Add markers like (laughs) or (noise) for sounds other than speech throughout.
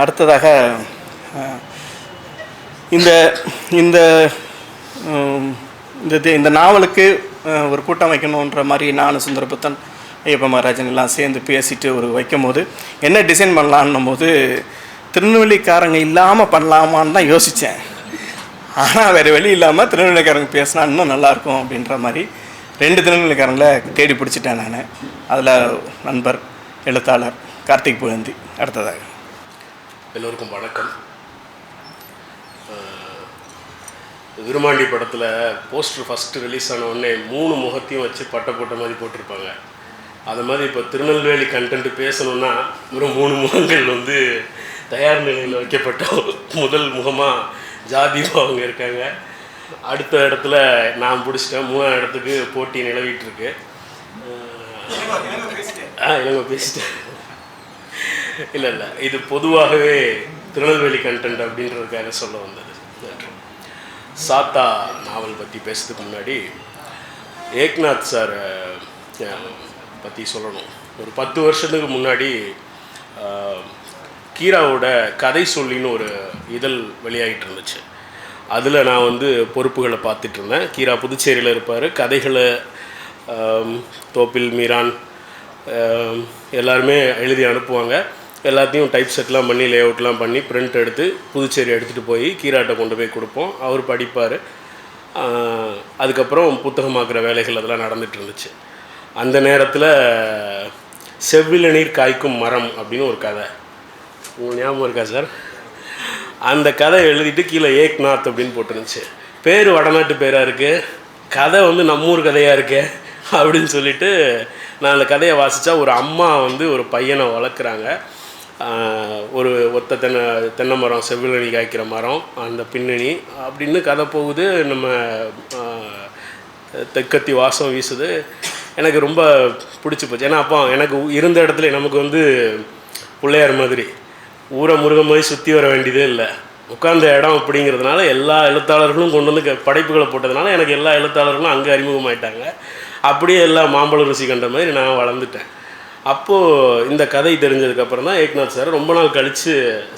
அடுத்ததாக இந்த இந்த இந்த இது- இந்த நாவலுக்கு ஒரு கூட்டம் வைக்கணுன்ற மாதிரி நானும் சுந்தரபுத்தன் ஐயப்ப மகாராஜன் எல்லாம் சேர்ந்து பேசிட்டு ஒரு வைக்கும் போது என்ன டிசைன் பண்ணலான்னும் போது திருநெல்வேலிக்காரங்க இல்லாமல் பண்ணலாமான்னு தான் யோசித்தேன் ஆனால் வேறு வழி இல்லாமல் திருநெல்வேலிக்காரங்க பேசினா இன்னும் நல்லாயிருக்கும் அப்படின்ற மாதிரி ரெண்டு திருநெல்வேலிக்காரங்களை தேடி பிடிச்சிட்டேன் நான். அதில் நண்பர் எழுத்தாளர் கார்த்திக் புகந்தி அடுத்ததாக. எல்லோருக்கும் வணக்கம். விருமாண்டி படத்தில் போஸ்டர் ஃபஸ்ட்டு ரிலீஸ் ஆன உடனே மூணு முகத்தையும் வச்சு பட்டை போட்ட மாதிரி போட்டிருப்பாங்க. அது மாதிரி இப்போ திருநெல்வேலி கண்டென்ட் பேசணுன்னா வெறும் மூணு முகங்கள் வந்து தயார் நிலையில் வைக்கப்பட்ட முதல் முகமாக ஜாதிபா அவங்க இருக்காங்க. அடுத்த இடத்துல நான் பிடிச்சிட்டேன். மூணாவது இடத்துக்கு போட்டி நிலவிட்டு இருக்கு. ஆ இளங்க பேசிட்டேன். இல்லை இல்லை. இது பொதுவாகவே திருநெல்வேலி கண்டென்ட் அப்படின்றதுக்காக சொல்ல வந்தது. சாத்தா நாவல் பற்றி பேசுறதுக்கு முன்னாடி ஏக்நாத் சார் பற்றி சொல்லணும். ஒரு பத்து வருஷத்துக்கு முன்னாடி கீராவோட கதை சொல்லின்னு ஒரு இதழ் வெளியாகிட்டு இருந்துச்சு அதில் நான் வந்து பொறுப்புகளை பார்த்துட்டு இருந்தேன் கீரா புதுச்சேரியில் இருப்பார். கதைகளை தோப்பில் மீரான் எல்லாருமே எழுதி அனுப்புவாங்க. எல்லாத்தையும் டைப் செட்லாம் பண்ணி லே அவுட்லாம் பண்ணி பிரிண்ட் எடுத்து புதுச்சேரி எடுத்துகிட்டு போய் கீராட்டை கொண்டு போய் கொடுப்போம். அவர் படிப்பார். அதுக்கப்புறம் புத்தகமாக்குற வேலைகள் அதெல்லாம் நடந்துட்டு இருந்துச்சு. அந்த நேரத்தில் செவ்வில நீர் காய்க்கும் மரம் அப்படின்னு ஒரு கதை. உங்களுக்கு ஞாபகம் இருக்கா சார் அந்த கதை எழுதிட்டு கீழே ஏக்நாத் அப்படின்னு போட்டுருந்துச்சு. பேர் வடநாட்டு பேராக இருக்குது கதை வந்து நம்ம ஊர் கதையாக இருக்கே அப்படின்னு சொல்லிட்டு நான் அந்த கதையை வாசித்தா ஒரு அம்மா வந்து ஒரு பையனை வளர்க்குறாங்க. ஒரு ஒத்த தென்னை தென்னை மரம் செவ்விலணி காய்க்கிற மரம் அந்த பின்னணி அப்படின்னு கதை போகுது. நம்ம தெக்கத்தி தெற்கத்தி வாசம் வீசுது. எனக்கு ரொம்ப பிடிச்சி போச்சு. ஏன்னா அப்போ எனக்கு இருந்த இடத்துல நமக்கு வந்து பிள்ளையார் மாதிரி ஊரை முருகன் மாதிரி சுற்றி வர வேண்டியதே இல்லை. உட்கார்ந்த இடம் அப்படிங்கிறதுனால எல்லா எழுத்தாளர்களும் கொண்டு வந்து க- படைப்புகளை போட்டதுனால எனக்கு எல்லா எழுத்தாளர்களும் அங்கே அறிமுகமாயிட்டாங்க. அப்படியே எல்லா மாம்பழ ருசி கண்ட மாதிரி நான் வளர்ந்துட்டேன். அப்போது இந்த கதை தெரிஞ்சதுக்கப்புறம் தான் ஏக்நாத் சார் ரொம்ப நாள் கழித்து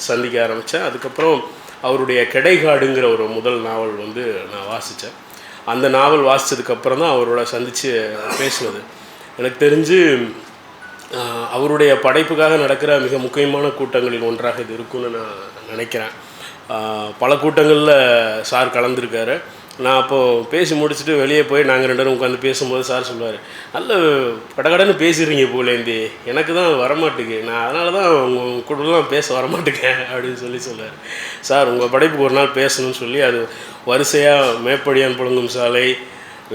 சந்திக்க ஆரம்பித்தேன் அதுக்கப்புறம் அவருடைய கிடைகாடுங்கிற ஒரு முதல் நாவல் வந்து நான் வாசித்தேன் அந்த நாவல் வாசித்ததுக்கப்புறம் தான் அவரோட சந்தித்து பேசுனது. எனக்கு தெரிஞ்சு அவருடைய படைப்புக்காக நடக்கிற மிக முக்கியமான கூட்டங்களில் ஒன்றாக இது இருக்கும்னு நான் நினைக்கிறேன். பல கூட்டங்களில் சார் கலந்துருக்காரு. நான் அப்போது பேசி முடிச்சுட்டு வெளியே போய் நாங்கள் ரெண்டு பேரும் உட்காந்து பேசும்போது சார் சொல்லுவார் நல்ல கடகடன்னு பேசிடுறீங்க போலேந்தி எனக்கு தான் வரமாட்டுக்கு. நான் அதனால தான் உங்கள் கூடலாம் பேச வரமாட்டேங்க (laughs) அப்படின்னு சொல்லி சொல்லுவார். சார் உங்கள் படைப்புக்கு ஒரு நாள் பேசணும்னு சொல்லி அது வரிசையாக மேப்படியான் புழங்கும் சாலை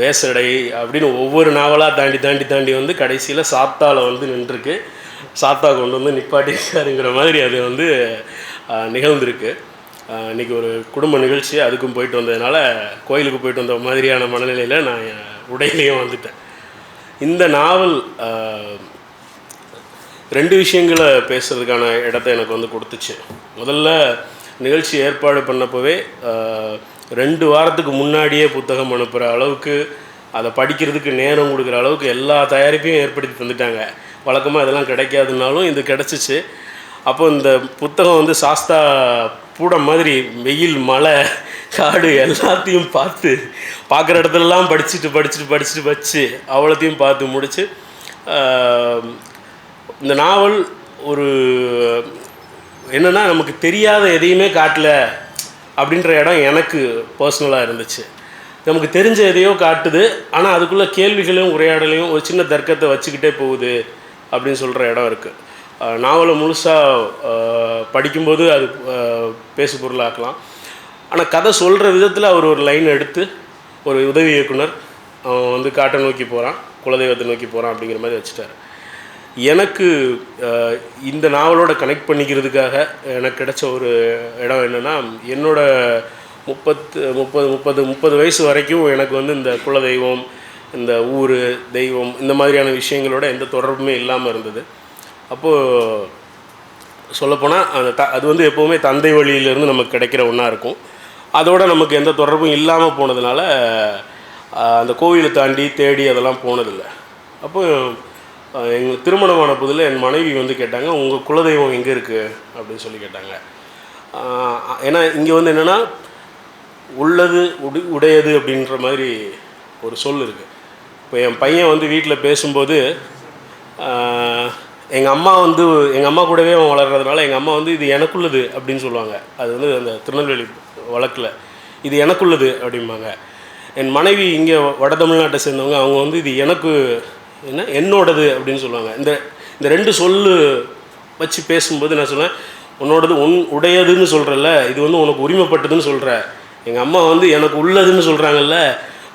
வேசடை அப்படின்னு ஒவ்வொரு நாவலாக தாண்டி தாண்டி தாண்டி வந்து கடைசியில் சாத்தால வந்து நின்றுருக்கு. சாத்தா கொண்டு வந்து நிப்பாட்டியிருக்காருங்கிற மாதிரி அது வந்து நிகழ்ந்திருக்கு. இன்றைக்கி இன்னைக்கு ஒரு குடும்ப நிகழ்ச்சி அதுக்கும் போயிட்டு வந்ததுனால கோயிலுக்கு போயிட்டு வந்த மாதிரியான மனநிலையில் நான் உடையிலையும் வந்துட்டேன். இந்த நாவல் ரெண்டு விஷயங்களை பேசுறதுக்கான இடத்த எனக்கு வந்து கொடுத்துச்சு. முதல்ல நிகழ்ச்சி ஏற்பாடு பண்ணப்போவே ரெண்டு வாரத்துக்கு முன்னாடியே புத்தகம் அனுப்புகிற அளவுக்கு அதை படிக்கிறதுக்கு நேரம் கொடுக்குற அளவுக்கு எல்லா தயாரிப்பையும் ஏற்படுத்தி தந்துட்டாங்க. வழக்கமாக இதெல்லாம் கிடைக்காதுனாலும் இது கிடச்சிச்சு. அப்போ இந்த புத்தகம் வந்து சாஸ்தா பூடம் மாதிரி வெயில் மழை காடு எல்லாத்தையும் பார்த்து பார்க்குற இடத்துலலாம் படிச்சுட்டு படிச்சுட்டு படிச்சுட்டு வச்சு அவ்வளோத்தையும் பார்த்து முடித்து இந்த நாவல் ஒரு என்னன்னா நமக்கு தெரியாத எதையுமே காட்டல அப்படின்ற இடம் எனக்கு பர்சனலாக இருந்துச்சு. நமக்கு தெரிஞ்ச எதையோ காட்டுது ஆனால் அதுக்குள்ளே கேள்விகளையும் உரையாடலையும் ஒரு சின்ன தர்க்கத்தை வச்சுக்கிட்டே போகுது அப்படின்னு சொல்கிற இடம் இருக்குது நாவலை முழுசாக படிக்கும்போது அது பேசு பொருளாக்கலாம். ஆனால் கதை சொல்கிற விதத்தில் அவர் ஒரு லைன் எடுத்து ஒரு உதவி இயக்குனர் அவன் வந்து காட்டை நோக்கி போகிறான் குலதெய்வத்தை நோக்கி போகிறான் அப்படிங்கிற மாதிரி வச்சுட்டாரு. எனக்கு இந்த நாவலோட கனெக்ட் பண்ணிக்கிறதுக்காக எனக்கு கிடைச்ச ஒரு இடம் என்னென்னா என்னோடய முப்பத்து முப்பது முப்பது முப்பது வயசு வரைக்கும் எனக்கு வந்து இந்த குலதெய்வம் இந்த ஊர் தெய்வம் இந்த மாதிரியான விஷயங்களோட எந்த தொடர்புமே இல்லாமல் இருந்தது. அப்போது சொல்லப்போனால் அந்த த அது வந்து எப்போவுமே தந்தை வழியிலேருந்து நமக்கு கிடைக்கிற ஒன்றா இருக்கும். அதோட நமக்கு எந்த தொடர்பும் இல்லாமல் போனதுனால அந்த கோவிலை தாண்டி தேடி அதெல்லாம் போனதில்லை. அப்போ எங்கள் திருமணமான புதில் என் மனைவி வந்து கேட்டாங்க உங்கள் குலதெய்வம் எங்கே இருக்குது அப்படின்னு சொல்லி கேட்டாங்க. ஏன்னா இங்கே வந்து என்னென்னா உள்ளது உடு உடையது அப்படின்ற மாதிரி ஒரு சொல் இருக்குது இப்போ என் பையன் வந்து வீட்டில் பேசும்போது எங்கள் அம்மா வந்து எங்கள் அம்மா கூடவே அவன் வளர்கிறதுனால எங்கள் அம்மா வந்து இது எனக்குள்ளது அப்படின்னு சொல்லுவாங்க. அது வந்து அந்த திருநெல்வேலி வழக்கில் இது எனக்குள்ளது அப்படிம்பாங்க. என் மனைவி இங்கே வட தமிழ்நாட்டை சேர்ந்தவங்க அவங்க வந்து இது எனக்கு என்ன என்னோடது அப்படின்னு சொல்லுவாங்க. இந்த இந்த ரெண்டு சொல்லு வச்சு பேசும்போது நான் சொல்லுவேன் உன்னோடது உன் உடையதுன்னு சொல்கிறல்ல இது வந்து உனக்கு உரிமைப்பட்டதுன்னு சொல்கிற எங்கள் அம்மா வந்து எனக்கு உள்ளதுன்னு சொல்கிறாங்கல்ல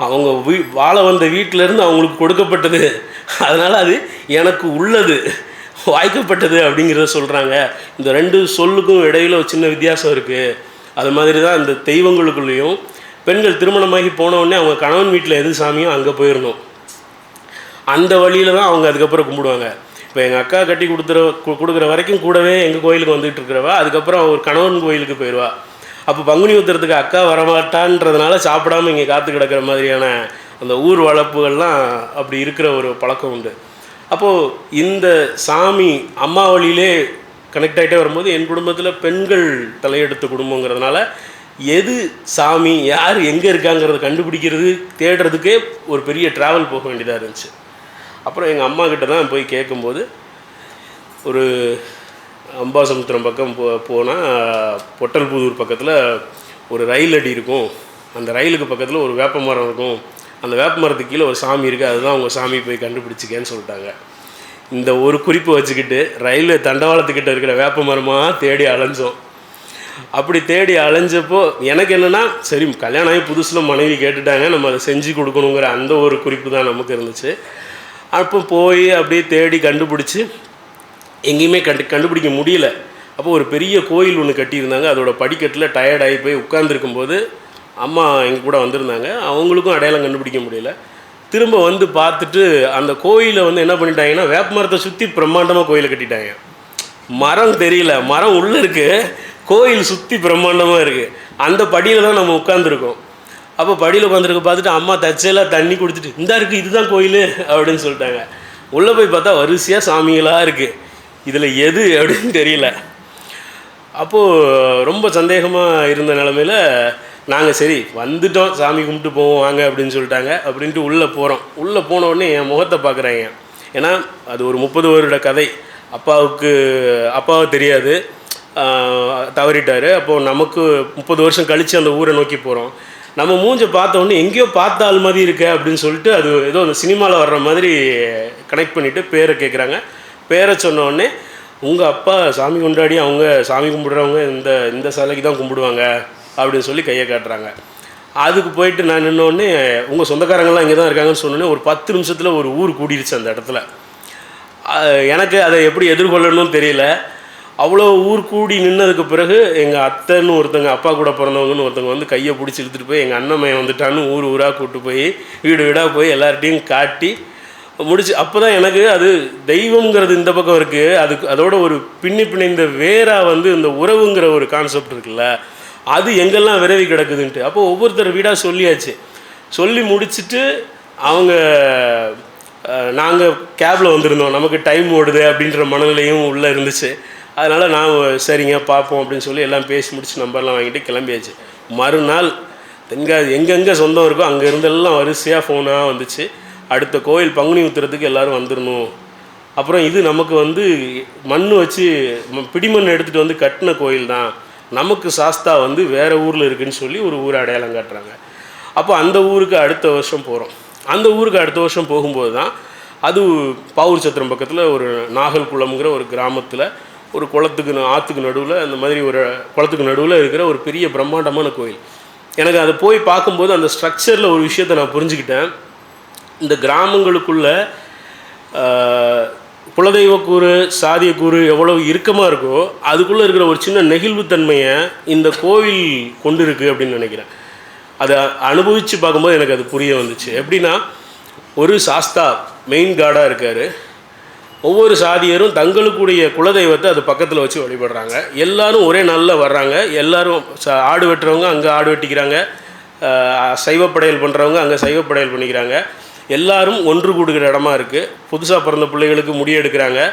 அவங்க வீ வாழ வந்த வீட்டிலேருந்து அவங்களுக்கு கொடுக்கப்பட்டது. அதனால் அது எனக்கு உள்ளது. வாய்க்கப்பட்டது அப்படிங்கிறத சொல்கிறாங்க இந்த ரெண்டு சொல்லுக்கும் இடையில ஒரு சின்ன வித்தியாசம் இருக்குது அது மாதிரி தான் இந்த தெய்வங்களுக்குள்ளேயும் பெண்கள் திருமணமாகி போன உடனே அவங்க கணவன் வீட்டில் எது சாமியோ அங்கே போயிடணும் அந்த வழியில தான் அவங்க அதுக்கப்புறம் கும்பிடுவாங்க. இப்போ எங்கள் அக்கா கட்டி கொடுத்துற கு- கொடுக்குற வரைக்கும் கூடவே எங்கள் கோயிலுக்கு வந்துட்டு இருக்கிறவா அதுக்கப்புறம் ஒரு கணவன் கோயிலுக்கு போயிடுவா அப்போ பங்குனி உத்திரத்துக்கு அக்கா வரமாட்டான்றதுனால சாப்பிடாம இங்கே காத்து கிடக்கிற மாதிரியான அந்த ஊர் வளர்ப்புகள்லாம் அப்படி இருக்கிற ஒரு பழக்கம் உண்டு. அப்போது இந்த சாமி அம்மா வழியிலே கனெக்ட் ஆகிட்டே வரும்போது என் குடும்பத்தில் பெண்கள் தலையெடுத்த குடும்பங்கிறதுனால எது சாமி யார் எங்கே இருக்காங்கிறத கண்டுபிடிக்கிறது தேடுறதுக்கே ஒரு பெரிய ட்ராவல் போக வேண்டியதாக இருந்துச்சு. அப்புறம் எங்கள் அம்மா கிட்ட தான் போய் கேட்கும்போது ஒரு அம்பாசமுத்திரம் பக்கம் போ போனால் பொட்டல்புதூர் பக்கத்தில் ஒரு ரயில் அடி இருக்கும். அந்த ரயிலுக்கு பக்கத்தில் ஒரு வேப்ப மரம் இருக்கும். அந்த வேப்ப மரத்துக்கு கீழே ஒரு சாமி இருக்குது அதுதான் உங்கள் சாமி போய் கண்டுபிடிச்சிக்கேன்னு சொல்லிட்டாங்க. இந்த ஒரு குறிப்பு வச்சுக்கிட்டு ரயில்வே தண்டவாளத்துக்கிட்ட இருக்கிற வேப்ப மரமாக தேடி அலைஞ்சோம். அப்படி தேடி அலைஞ்சப்போ எனக்கு என்னென்னா சரி கல்யாணம் ஆகி புதுசில் மனைவி கேட்டுட்டாங்க நம்ம அதை செஞ்சு கொடுக்கணுங்கிற அந்த ஒரு குறிப்பு தான் நமக்கு இருந்துச்சு. அப்போ போய் அப்படியே தேடி கண்டுபிடிச்சி எங்கேயுமே கண்டு கண்டுபிடிக்க முடியல. அப்போ ஒரு பெரிய கோயில் ஒன்று கட்டியிருந்தாங்க அதோட படிக்கட்டில் டயர்டாகி போய் உட்காந்துருக்கும்போது அம்மா எங்கள் கூட வந்திருந்தாங்க. அவங்களுக்கும் அடையாளம் கண்டுபிடிக்க முடியல. திரும்ப வந்து பார்த்துட்டு அந்த கோயிலை வந்து என்ன பண்ணிட்டாங்கன்னா வேப்ப மரத்தை சுற்றி பிரம்மாண்டமாக கோயிலை கட்டிட்டாங்க. மரம் தெரியல. மரம் உள்ளே இருக்கு. கோயில் சுற்றி பிரம்மாண்டமாக இருக்குது அந்த படியில் தான் நம்ம உட்காந்துருக்கோம் அப்போ படியில் உட்காந்துருக்க பார்த்துட்டு அம்மா தச்சையெல்லாம் தண்ணி கொடுத்துட்டு இந்தா இருக்குது இதுதான் கோயில் அப்படின்னு சொல்லிட்டாங்க. உள்ளே போய் பார்த்தா வரிசையாக சாமிகளாக இருக்குது இதில் எது அப்படின்னு தெரியல. அப்போது ரொம்ப சந்தேகமாக இருந்த நிலமையில நாங்கள் சரி வந்துட்டோம் சாமி கும்பிட்டு போவோம் வாங்க அப்படின்னு சொல்லிட்டாங்க. அப்படின்ட்டு உள்ளே போகிறோம் உள்ளே போன உடனே என் முகத்தை பார்க்குறாங்க. ஏன்னா அது ஒரு முப்பது வருட கதை. அப்பாவுக்கு அப்பாவை தெரியாது. தவறிட்டார். அப்போது நமக்கு முப்பது வருஷம் கழித்து அந்த ஊரை நோக்கி போகிறோம் நம்ம மூஞ்ச பார்த்த உடனே எங்கேயோ பார்த்த ஆள் மாதிரி இருக்க அப்படின்னு சொல்லிட்டு அது ஏதோ அந்த சினிமாவில் வர்ற மாதிரி கனெக்ட் பண்ணிவிட்டு பேரை கேட்குறாங்க பேரை சொன்னோடனே உங்கள் அப்பா சாமி கொண்டாடி அவங்க சாமி கும்பிடுறவங்க இந்த இந்த சிலைக்கு தான் கும்பிடுவாங்க. அப்படின்னு சொல்லி கையை காட்டுறாங்க. அதுக்கு போயிட்டு நான் நின்னோடனே உங்கள் சொந்தக்காரங்களாம் இங்கே தான் இருக்காங்கன்னு சொன்னோன்னே ஒரு பத்து நிமிஷத்தில் ஒரு ஊர் கூடிடுச்சு அந்த இடத்துல. எனக்கு அதை எப்படி எதிர்கொள்ளணும்னு தெரியல. அவ்வளோ ஊர் கூடி நின்னதுக்கு பிறகு எங்கள் அத்தைன்னு ஒருத்தங்க அப்பா கூட பிறந்தவங்கன்னு ஒருத்தங்க வந்து கையை பிடிச்சி இழுத்துட்டு போய் எங்கள் அண்ணன் வந்துட்டான்னு ஊர் ஊராக கூப்பிட்டு போய் வீடு வீடாக போய் எல்லார்ட்டையும் காட்டி முடிச்சு அப்போ தான் எனக்கு அது தெய்வங்கிறது இந்த பக்கம் இருக்குது அதுக்கு அதோட ஒரு பின்னி பிணைந்த வேராக வந்து இந்த உறவுங்கிற ஒரு கான்செப்ட் இருக்குல்ல. அது எங்கெல்லாம் விரவி கிடக்குதுன்ட்டு. அப்போ ஒவ்வொருத்தர் வீடாக சொல்லியாச்சு. சொல்லி முடிச்சிட்டு அவங்க நாங்கள் கேபில் வந்திருந்தோம். நமக்கு டைம் ஓடுது அப்படின்ற மனநிலையும் உள்ளே இருந்துச்சு. அதனால் நான் சரிங்க பார்ப்போம் அப்படின்னு சொல்லி எல்லாம் பேசி முடிச்சு நம்பர்லாம் வாங்கிட்டு கிளம்பியாச்சு. மறுநாள் தென்காசி எங்கெங்கே சொந்தம் இருக்கோ அங்கே இருந்தெல்லாம் வரிசையாக ஃபோனாக வந்துச்சு. அடுத்த கோயில் பங்குனி ஊற்றுறதுக்கு எல்லோரும் வந்துடணும் அப்புறம் இது நமக்கு வந்து மண் வச்சு ம- பிடிமண் எடுத்துகிட்டு வந்து கட்டின கோயில் தான் நமக்கு சாஸ்தா வந்து வேறு ஊரில் இருக்குதுன்னு சொல்லி ஒரு ஊரை அடையாளம் காட்டுறாங்க. அப்போ அந்த ஊருக்கு அடுத்த வருஷம் போகிறோம் அந்த ஊருக்கு அடுத்த வருஷம் போகும்போது தான் அது பாவூர் சத்திரம் பக்கத்தில் ஒரு நாகல் குளம்ங்கிற ஒரு கிராமத்தில் ஒரு குளத்துக்கு ஆற்றுக்கு நடுவில் அந்த மாதிரி ஒரு குளத்துக்கு நடுவில் இருக்கிற ஒரு பெரிய பிரம்மாண்டமான கோயில். எனக்கு அதை போய் பார்க்கும்போது அந்த ஸ்ட்ரக்சரில் ஒரு விஷயத்தை நான் புரிஞ்சுக்கிட்டேன். இந்த கிராமங்களுக்குள்ள குலதெய்வ கூறு சாதிய சாதியக்கூறு எவ்வளோ இறுக்கமாக இருக்கோ அதுக்குள்ளே இருக்கிற ஒரு சின்ன நெகிழ்வுத்தன்மையை இந்த கோவில் கொண்டு இருக்கு அப்படின்னு நினைக்கிறேன். அதை அனுபவித்து பார்க்கும்போது எனக்கு அது புரிய வந்துச்சு. எப்படின்னா ஒரு சாஸ்தா மெயின் காடாக இருக்கார். ஒவ்வொரு சாதியரும் தங்களுக்குடைய குலதெய்வத்தை அது பக்கத்தில் வச்சு வழிபடுறாங்க. எல்லாரும் ஒரே நாளில் வர்றாங்க. எல்லோரும் சா ஆடு வெட்டுறவங்க அங்கே ஆடு வெட்டிக்கிறாங்க. சைவப்படையல் பண்ணுறவங்க அங்கே சைவப்படையல் பண்ணிக்கிறாங்க. எல்லாரும் ஒன்று கூடுகிற இடமா இருக்குது புதுசாக பிறந்த பிள்ளைகளுக்கு முடி எடுக்கிறாங்க.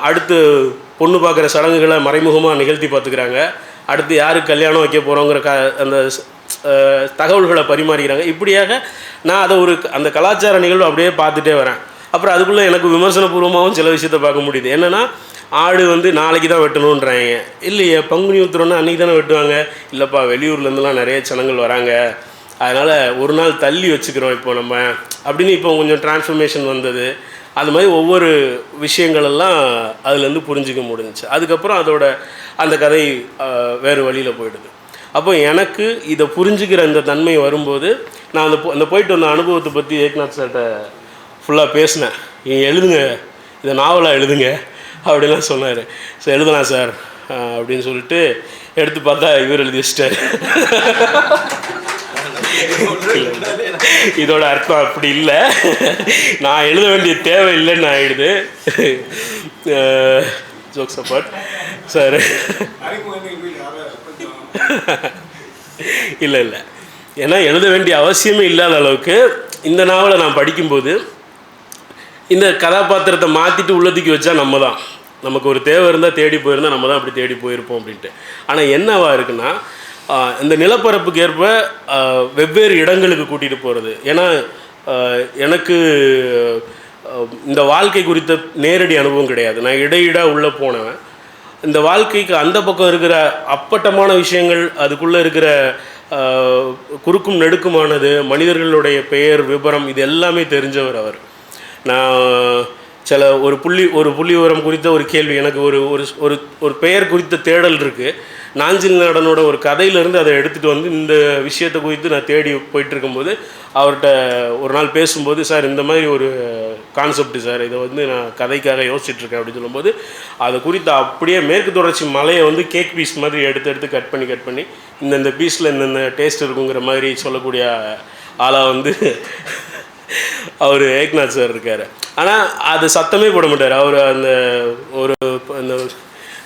அடுத்து பொண்ணு பார்க்குற சடங்குகளை மறைமுகமாக நிகழ்த்தி பார்த்துக்கிறாங்க. அடுத்து யாருக்கு கல்யாணம் வைக்க போகிறோங்கிற க அந்த ஸ்- தகவல்களை பரிமாறிக்கிறாங்க. இப்படியாக நான் அதை ஒரு அந்த கலாச்சார நிகழ்வு அப்படியே பார்த்துட்டே வரேன். அப்புறம் அதுக்குள்ளே எனக்கு விமர்சனபூர்வமாகவும் சில விஷயத்தை பார்க்க முடியுது. என்னென்னா ஆடு வந்து நாளைக்கு தான் வெட்டணுன்றாங்க இல்லையே பங்குனி உத்திரம்னா அன்றைக்கி தானே வெட்டுவாங்க. இல்லைப்பா வெளியூர்லேருந்துலாம் நிறைய சனங்கள் வராங்க. அதனால் ஒரு நாள் தள்ளி வச்சுக்கிறோம் இப்போ நம்ம. அப்படின்னு இப்போ கொஞ்சம் டிரான்ஸ்ஃபர்மேஷன் வந்தது. அது மாதிரி ஒவ்வொரு விஷயங்களெல்லாம் அதுலேருந்து புரிஞ்சிக்க முடிஞ்சிச்சு. அதுக்கப்புறம் அதோட அந்த கதை வேறு வழியில் போயிடுது. அப்போ எனக்கு இதை புரிஞ்சுக்கிற அந்த தன்மை வரும்போது நான் அந்த அந்த போயிட்டு வந்த அனுபவத்தை பற்றி ஏக்நாத் சார்கிட்ட ஃபுல்லாக பேசினேன். நீங்கள் எழுதுங்க. இதை நாவலாக எழுதுங்க. அப்படிலாம் சொன்னார். சார் எழுதலாம் சார். அப்படின்னு சொல்லிட்டு எடுத்து பார்த்தா இவர் எழுதி வச்சிட்டார். (laughs) இதோட அர்த்தம் அப்படி இல்லை. நான் எழுத வேண்டிய தேவை இல்லைன்னு ஆயிடுது. ஜோக்ஸ் அப்பார்ட் சார் இல்லை இல்லை. ஏன்னா எழுத வேண்டிய அவசியமே இல்லாத அளவுக்கு இந்த நாவலை நான் படிக்கும்போது இந்த கதாபாத்திரத்தை மாற்றிட்டு உள்ளதுக்கு வச்சா நம்ம தான் நமக்கு ஒரு தேவை இருந்தால் தேடி போயிருந்தால் நம்ம தான் அப்படி தேடி போயிருப்போம் அப்படின்ட்டு. ஆனால் என்னவா இருக்குன்னா இந்த நிலப்பரப்புக்கு ஏற்ப வெவ்வேறு இடங்களுக்கு கூட்டிகிட்டு போகிறது ஏன்னா எனக்கு இந்த வாழ்க்கை குறித்த நேரடி அனுபவம் கிடையாது. நான் இடையிடா உள்ளே போனவன். இந்த வாழ்க்கைக்கு அந்த பக்கம் இருக்கிற அப்பட்டமான விஷயங்கள் அதுக்குள்ளே இருக்கிற குறுக்கும் நெடுக்குமானது மனிதர்களுடைய பெயர் விபரம் இது எல்லாமே தெரிஞ்சவர் அவர். நான் சில ஒரு புள்ளி ஒரு புள்ளி விவரம் குறித்த ஒரு கேள்வி எனக்கு ஒரு ஒரு ஒரு ஒரு பெயர் குறித்த தேடல் இருக்குது நாஞ்சில் நாடனோட ஒரு கதையிலேருந்து அதை எடுத்துகிட்டு வந்து இந்த விஷயத்தை குறித்து நான் தேடி போயிட்டு இருக்கும்போது அவர்கிட்ட ஒரு நாள் பேசும்போது சார் இந்த மாதிரி ஒரு கான்செப்ட் சார் இதை வந்து நான் கதைக்காக யோசிச்சுட்ருக்கேன் அப்படின்னு சொல்லும்போது அதை குறித்து அப்படியே மேற்கு தொடர்ச்சி மலையை வந்து கேக் பீஸ் மாதிரி எடுத்து எடுத்து கட் பண்ணி கட் பண்ணி இந்தந்த பீஸில் இந்தந்த டேஸ்ட் இருக்குங்கிற மாதிரி சொல்லக்கூடிய ஆளாக வந்து அவர் ஏக்நாத் சார் இருக்கார். ஆனால் அது சத்தமே போட மாட்டார். அவர் அந்த ஒரு அந்த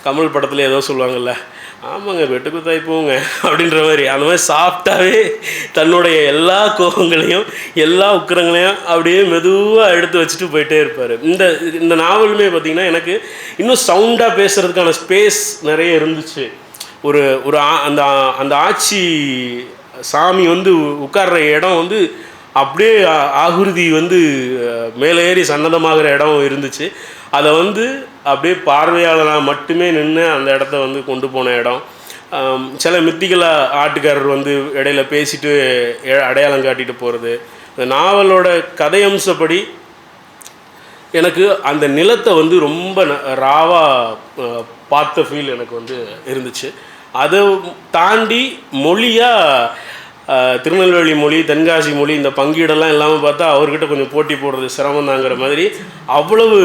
கமல் படத்தில் ஏதோ சொல்லுவாங்கல்ல ஆமாங்க வெட்டுக்குத்தாய் போங்க அப்படின்ற மாதிரி. அந்த மாதிரி சாஃப்டாகவே தன்னுடைய எல்லா கோபங்களையும் எல்லா உக்கிரங்களையும் அப்படியே மெதுவாக எடுத்து வச்சுட்டு போயிட்டே இருப்பார். இந்த இந்த நாவலுமே பார்த்திங்கன்னா எனக்கு இன்னும் சவுண்டாக பேசுகிறதுக்கான ஸ்பேஸ் நிறைய இருந்துச்சு. ஒரு ஒரு ஆ- அந்த அந்த ஆட்சி சாமி வந்து உட்கார்ற இடம் வந்து அப்படியே ஆகுருதி வந்து மேலே ஏறி சன்னதமாகிற இடம் இருந்துச்சு. அதை வந்து அப்படியே பார்வையாளராக மட்டுமே நின்று அந்த இடத்த வந்து கொண்டு போன இடம். சில மித்திகளாக ஆட்டுக்காரர் வந்து இடையில பேசிட்டு அடையாளம் காட்டிட்டு போகிறது இந்த நாவலோட கதையம்சப்படி எனக்கு அந்த நிலத்தை வந்து ரொம்ப ராவாக பார்த்த ஃபீல் எனக்கு வந்து இருந்துச்சு. அதை தாண்டி மொழியாக திருநெல்வேலி மொழி தென்காசி மொழி இந்த பங்கீடெல்லாம் இல்லாமல் பார்த்தா அவர்கிட்ட கொஞ்சம் போட்டி போடுறது சிரமம் தாங்கிற மாதிரி அவ்வளவு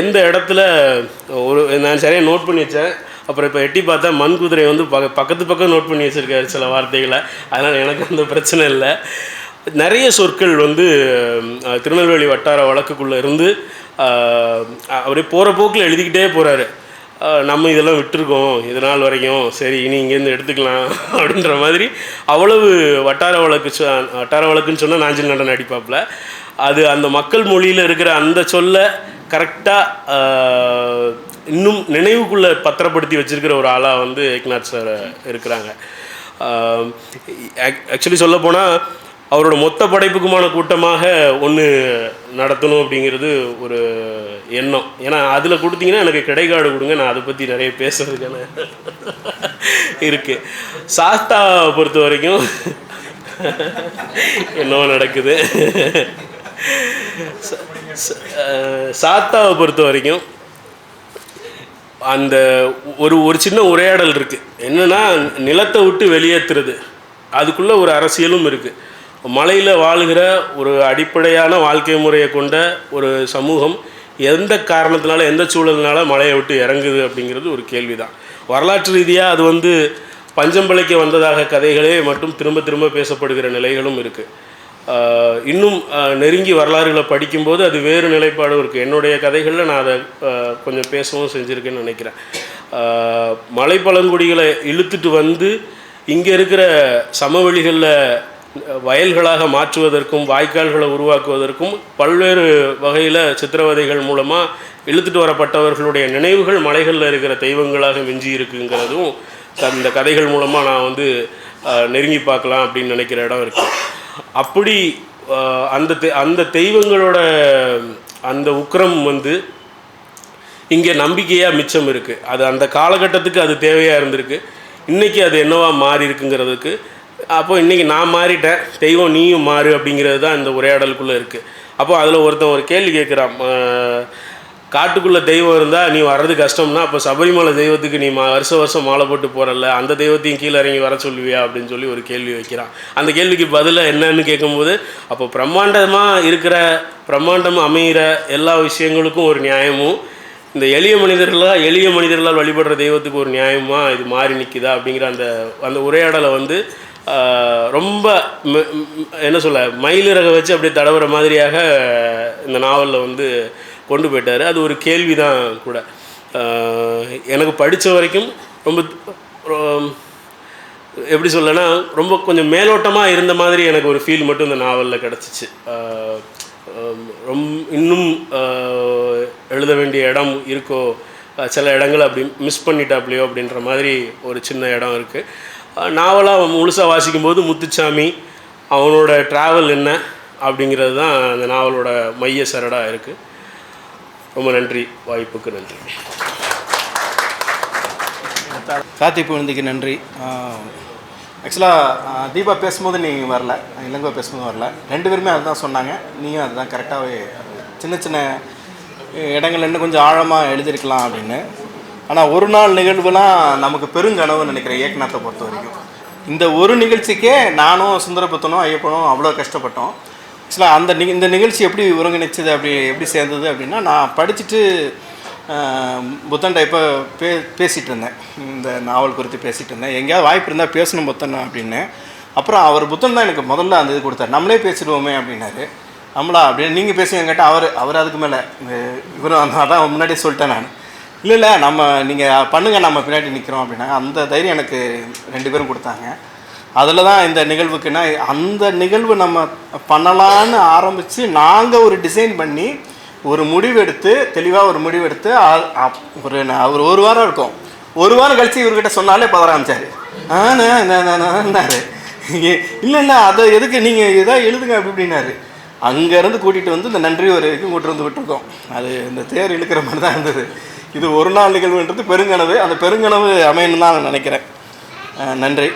எந்த இடத்துல ஒரு நான் சரியாக நோட் பண்ணி வச்சேன். அப்புறம் இப்போ எட்டி பார்த்தா மண் குதிரை வந்து பக்க பக்கத்து பக்கம் நோட் பண்ணி வச்சுருக்காரு சில வார்த்தைகளை. அதனால் எனக்கு அந்த பிரச்சனை இல்லை. நிறைய சொற்கள் வந்து திருநெல்வேலி வட்டார வழக்குக்குள்ளே இருந்து அவரே போகிற போக்கில் எழுதிக்கிட்டே போகிறாரு நம்ம இதெல்லாம் விட்டுருக்கோம். இது நாள் வரைக்கும். சரி இனி இங்கேருந்து எடுத்துக்கலாம் அப்படின்ற மாதிரி அவ்வளவு வட்டார வழக்கு சொ- வட்டார வழக்குன்னு சொன்னால் நாஞ்சில் நடன அடிப்பாப்புல. அது அந்த மக்கள் மொழியில் இருக்கிற அந்த சொல்ல கரெக்டாக இன்னும் நினைவுக்குள்ளே பத்திரப்படுத்தி வச்சிருக்கிற ஒரு ஆளாக வந்து ஏக்நாத் சார் இருக்கிறாங்க. ஆக்சுவலி சொல்லப்போனால் அவரோட மொத்த படைப்புக்குமான கூட்டமாக ஒன்று நடத்தணும் அப்படிங்கிறது ஒரு எண்ணம். ஏன்னா அதில் கொடுத்தீங்கன்னா எனக்கு கிடைக்காடு கொடுங்க நான் அதை பற்றி நிறைய பேசுறதுக்கான இருக்குது சாஸ்தா பொறுத்த வரைக்கும் என்னவோ நடக்குது. சாத்தாவை பொறுத்த வரைக்கும் அந்த ஒரு ஒரு சின்ன உரையாடல் இருக்குது என்னென்னா நிலத்தை விட்டு வெளியேற்றுறது அதுக்குள்ளே ஒரு அரசியலும் இருக்குது மலையில் வாழ்கிற ஒரு அடிப்படையான வாழ்க்கை முறையை கொண்ட ஒரு சமூகம் எந்த காரணத்தினால எந்த சூழல்னால மலையை விட்டு இறங்குது அப்படிங்கிறது ஒரு கேள்வி தான் வரலாற்று ரீதியாக அது வந்து பஞ்சம்பளைக்கு வந்ததாக கதைகளே மட்டும் திரும்ப திரும்ப பேசப்படுகிற நிலைகளும் இருக்குது இன்னும் நெருங்கி வரலாறுகளை படிக்கும்போது அது வேறு நிலைப்பாடும் இருக்குது என்னுடைய கதைகளில் நான் அதை கொஞ்சம் பேசவும் செஞ்சுருக்கேன்னு நினைக்கிறேன். மலை மலைப்பழங்குடிகளை இழுத்துட்டு வந்து இங்கே இருக்கிற சமவெளிகளில் வயல்களாக மாற்றுவதற்கும் வாய்க்கால்களை உருவாக்குவதற்கும் பல்வேறு வகையில் சித்திரவதைகள் மூலமாக இழுத்துட்டு வரப்பட்டவர்களுடைய நினைவுகள் மலைகளில் இருக்கிற தெய்வங்களாக மிஞ்சி இருக்குங்கிறதும் அந்த கதைகள் மூலமாக நான் வந்து நெருங்கி பார்க்கலாம் அப்படின்னு நினைக்கிற இடம் இருக்குது அப்படி அந்த தெ- அந்த தெய்வங்களோட அந்த உக்கிரம் வந்து இங்கே நம்பிக்கையாக மிச்சம் இருக்குது அது அந்த காலகட்டத்துக்கு அது தேவையாக இருந்திருக்கு. இன்றைக்கி அது என்னவா மாறி இருக்குங்கிறதுக்கு அப்போ இன்றைக்கி நான் மாறிட்டேன். தெய்வம் நீயும் மாறு அப்படிங்கிறது தான் இந்த உரையாடலுக்குள்ளே இருக்குது அப்போ அதில் ஒருத்தன் ஒரு கேள்வி கேட்குறான். காட்டுக்குள்ளே தெய்வம் இருந்தால் நீ வர்றது கஷ்டம்னா அப்போ சபரிமலை தெய்வத்துக்கு நீ மா வருஷம் வருஷம் மாலை போட்டு போகிறல்ல அந்த தெய்வத்தையும் கீழே இறங்கி வர சொல்லுவியா அப்படின்னு சொல்லி ஒரு கேள்வி வைக்கிறான். அந்த கேள்விக்கு பதிலாக என்னன்னு கேட்கும்போது அப்போ பிரம்மாண்டமாக இருக்கிற பிரம்மாண்டம் அமைகிற எல்லா விஷயங்களுக்கும் ஒரு நியாயமும் இந்த எளிய மனிதர்களாக எளிய மனிதர்களால் வழிபடுற தெய்வத்துக்கு ஒரு நியாயமாக இது மாறி நிற்குதா அப்படிங்கிற அந்த அந்த உரையாடலை வந்து ரொம்ப ம- என்ன சொல்ல மயிலிறக வச்சு அப்படியே தடவுற மாதிரியாக இந்த நாவலில் வந்து கொண்டு போயிட்டார். அது ஒரு கேள்வி தான் கூட எனக்கு படித்த வரைக்கும் ரொம்ப எப்படி சொல்லனா ரொம்ப கொஞ்சம் மேலோட்டமாக இருந்த மாதிரி எனக்கு ஒரு ஃபீல் மட்டும் இந்த நாவலில் கிடச்சிச்சு. ரொம்ப இன்னும் எழுத வேண்டிய இடம் இருக்கோ சில இடங்கள் அப்படி மிஸ் பண்ணிட்டாப்லையோ அப்படின்ற மாதிரி ஒரு சின்ன இடம் இருக்குது நாவலாக முழுசாக வாசிக்கும்போது முத்துச்சாமி அவனோட ட்ராவல் என்ன அப்படிங்கிறது தான் அந்த நாவலோட மைய சரடாக இருக்குது ரொம்ப நன்றி. வாய்ப்புக்கு நன்றி. கார்த்திக் குழந்தைக்கு நன்றி. ஆக்சுவலாக தீபா பேசும்போது நீங்கள் வரல. இளங்கோ பேசும்போது வரல. ரெண்டு பேருமே அதுதான் சொன்னாங்க. நீயும் அதுதான் கரெக்டாகவே சின்ன சின்ன இடங்கள்ல இன்னும் கொஞ்சம் ஆழமாக எழுதியிருக்கலாம் அப்படின்னு. ஆனால் ஒரு நாள் நிகழ்வுலாம் நமக்கு பெருங்கனவுன்னு நினைக்கிறேன் ஏக்நாத்தை பொறுத்த வரைக்கும். இந்த ஒரு நிகழ்ச்சிக்கே நானும் சுந்தரபுத்தனும் ஐயப்பனும் அவ்வளோ கஷ்டப்பட்டோம். ஆக்சுவலாக அந்த நி இந்த நிகழ்ச்சி எப்படி ஒருங்கிணைச்சது அப்படி எப்படி சேர்ந்தது அப்படின்னா நான் படிச்சுட்டு புத்தன் டைப்பை பே பேசிகிட்டு இருந்தேன் இந்த நாவல் குறித்து பேசிகிட்டு இருந்தேன் எங்கேயாவது வாய்ப்பு இருந்தால் பேசணும் புத்தன் அப்படின்னு. அப்புறம் அவர் புத்தன் தான் எனக்கு முதல்ல அந்த இது கொடுத்தார். நம்மளே பேசிடுவோமே அப்படின்னாரு. நம்மளா அப்படின்னு நீங்கள் பேசுங்க கேட்டால் அவர் அவர் அதுக்கு மேலே. இவரும் அதான் முன்னாடியே சொல்லிட்டேன் நான். இல்லை இல்லை நம்ம நீங்கள் பண்ணுங்கள் நம்ம பின்னாடி நிற்கிறோம் அப்படின்னா அந்த தைரியம் எனக்கு ரெண்டு பேரும் கொடுத்தாங்க. அதில் தான் இந்த நிகழ்வுக்குன்னா அந்த நிகழ்வு நம்ம பண்ணலான்னு ஆரம்பித்து நாங்கள் ஒரு டிசைன் பண்ணி ஒரு முடிவெடுத்து தெளிவாக ஒரு முடிவெடுத்து ஒரு ந- ஒரு ஒரு வாரம் இருக்கும். ஒரு வாரம் கழிச்சு இவர்கிட்ட சொன்னாலே பதற ஆரம்பிச்சார். ஆனாரு இல்லை இல்லை அதை எதுக்கு நீங்கள் இதாக எழுதுங்க அப்படி இப்படின்னாரு. அங்கேருந்து கூட்டிகிட்டு வந்து இந்த நன்றி வரைக்கும் கூட்டு வந்து விட்டுருக்கோம். அது இந்த தேர் இழுக்கிற மாதிரி தான் இருந்தது. இது ஒரு நாள் நிகழ்வுன்றது பெருங்கனவு. அந்த பெருங்கனவு அமையணும்னு தான் நான் நினைக்கிறேன். நன்றி.